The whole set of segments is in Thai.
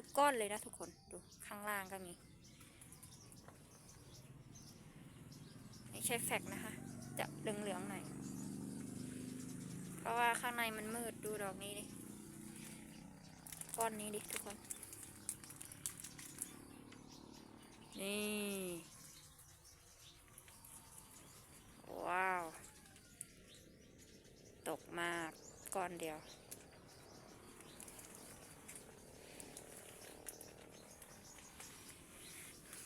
ทุกก้อนเลยนะทุกคนดูข้างล่างก็มีไม่ใช่แฟกนะคะ จะเหลืองๆหน่อย เพราะว่าข้างในมันมืดดูดอกนี้ดิ ก้อนนี้ดิทุกคน นี่ ว้าว ตกมากก้อนเดียว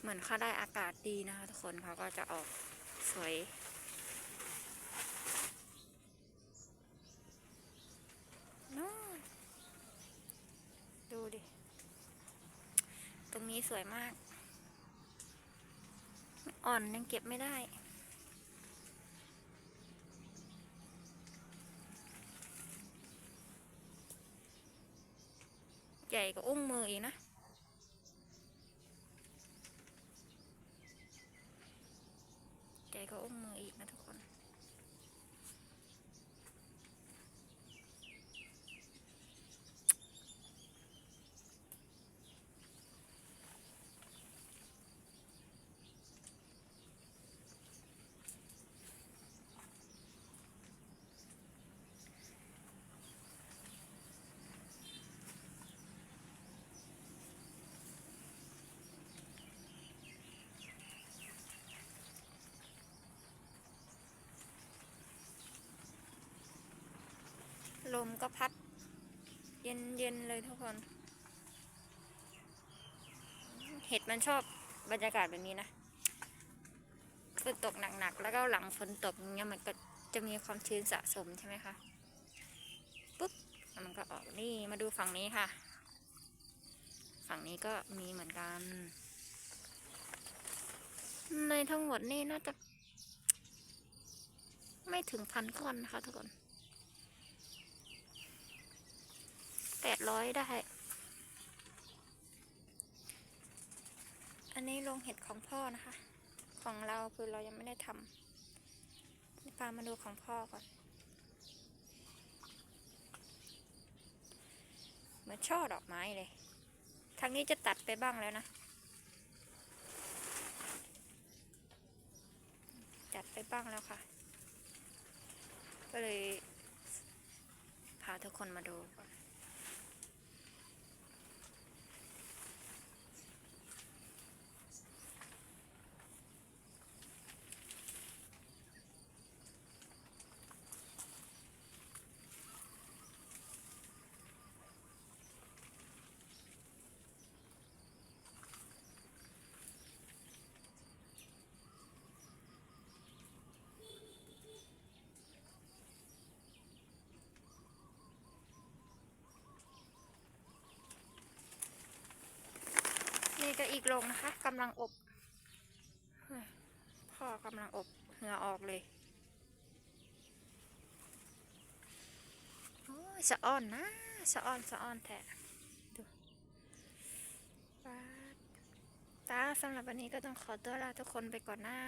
เห มือนเขาได้อากาศดีนะคะทุกคนเขาก็จะออกสวยนู่นดูดิ ตรงนี้สวยมาก อ่อนยังเก็บไม่ได้ใหญ่กว่าอุ้งมืออีกนะ ใหญ่กว่าอุ้ งมืออีกนะทุกคน ลมก็พัด เย็นเย็นเลยทุกคน เห็ดมันชอบบรรยากาศแบบนี้นะฝนตกหนักๆ แล้วก็หลังฝนตกเงี้ยมันก็จะมีความชื้นสะสมใช่ไหมคะ ปุ๊บ มันก็ออกนี่มาดูฝั่งนี้ค่ะ ฝั่งนี้ก็มีเหมือนกัน ในทั้งหมดนี่น่าจะ ไม่ถึงพันก้อนนะคะทุกคน แปดร้อยได้ อันนี้ลงเห็ดของพ่อนะคะ ของเราคือเรายังไม่ได้ทำพามาดูของพ่อก่อน เหมือนช่อดอกไม้เลย ทางนี้จะตัดไปบ้างแล้วนะ จัดไปบ้างแล้วค่ะ ก็เลยพาทุกคนมาดูก่อน นี่ก็อีกโรงนะคะกำลังอบพ่อกำลังอบเหงื่อออกเลยโอ้ยสะอ้อนนะสะอ้อนสะอ้อนแท้ดูป๊าตาสำหรับวันนี้ก็ต้องขอตัวลาทุกคนไปก่อนนะ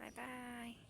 บายบาย